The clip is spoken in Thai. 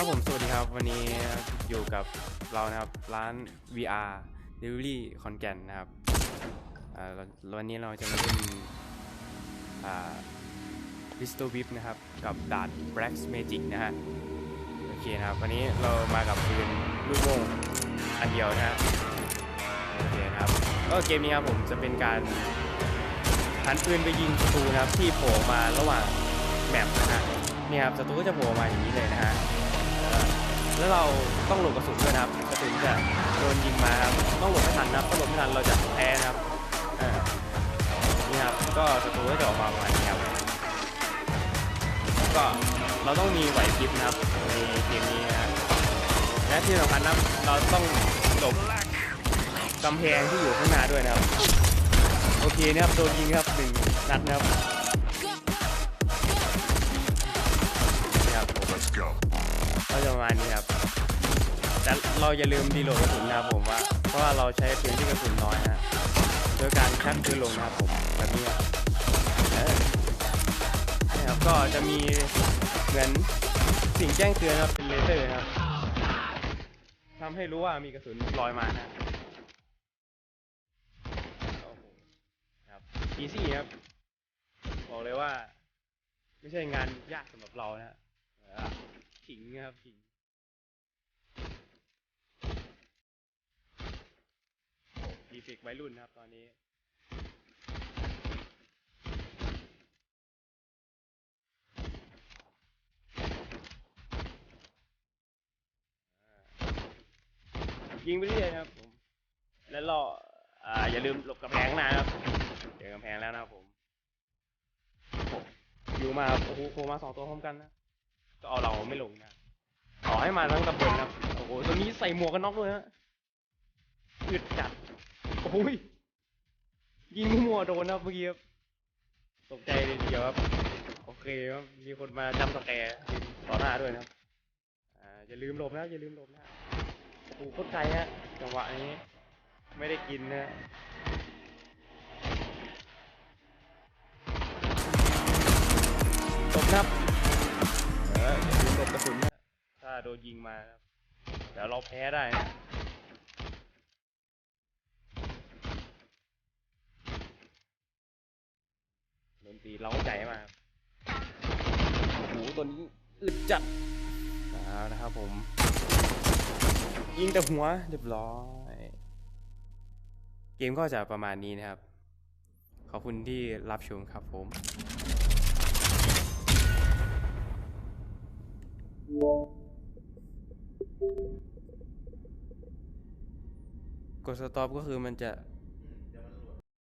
ครับผมสวัสดีครับ วันนี้อยู่กับเรานะครับร้าน VR Delivery ขอนแก่นนะครับวันนี้เราจะมาเล่นอ่า v i s t o VIP นะครับ กับดาน Black Magic นะฮะโอเคนะครับ วันนี้เรามากับปืนลูกโม่อันเดียวนะฮะโอเคนะครับก็เกมนี้ครับผมจะเป็นการหันปืนไปยิงศัตรูนะครับที่โผล่มาระหว่างแมปนะฮะนี่ครับศัตรูก็จะโผล่มาอย่างนี้เลยนะฮะ แล้วเราต้องหลบกระสุนด้วยนะครับกระสุนจะโดนยิงมาครับต้องหลบไม่ทันนะครับถ้าหลบไม่ทันเราจะแพ้นะครับนี่ครับก็ศัตรูก็จะออกมาประมาณนี้ครับก็เราต้องมีไหวพริบนะครับในเกมนี้นะและที่สำคัญนะเราต้องหลบกำแพงที่อยู่ข้างหน้าด้วยนะครับ โอเคนะครับโดนยิงครับหนึ่งนัดนะครับ ประมาณนี้ครับ แต่เราอย่าลืมดีโหลดกระสุนนะครับผมว่า เพราะว่าเราใช้ปืนที่กระสุนน้อยนะโดยการชักปืนลงนะครับผมแบบนี้ครับนี่ครับก็จะมีเหมือนสิ่งแจ้งเตือนครับเป็นเลเซอร์ครับทำให้รู้ว่ามีกระสุนลอยมานะโอ้โหครับ easy ครับ บอกเลยว่า ไม่ใช่งานยากสำหรับเรานะฮะขิงครับขิง ดีเฟกวัยรุ่นนะครับ ตอนนี้ ยิงไปเรื่อยนะครับผม แล้วรออ่าอย่าลืมหลบกำแพงนะครับเจอกำแพงแล้วนะครับผม อยู่มาโอ้โหโมาสองตัวพร้อมกันนะก็เอาเราไม่ลงนะขอให้มาทั้งตำบลครับ โอ้โห ตัวนี้ใส่หมวกกันน็อกด้วยฮะอึดจัด โอ้ยยิงมั่วโดนครับเมื่อกี้ครับตกใจเลยทีเดียวครับ โอเคครับมีคนมาจำสแกร์ยิงต่อหน้าด้วยนะครับอ่าอย่าลืมหลบนะอย่าลืมหลบนะโอ้โหโคตรไกลฮะจังหวะนี้ ไม่ได้กินนะตบครับเอออย่าลืมหลบกระสุนนะถ้าโดนยิงมาครับเดี๋ยวเราแพ้ได้นะ ดีเล้าใจมากโอ้โหตัวนี้อึดจัดนะครับผม ยิงแต่หัวเรียบร้อย เกมก็จะประมาณนี้นะครับ ขอบคุณที่รับชมครับผม กดสต็อปก็คือมันจะ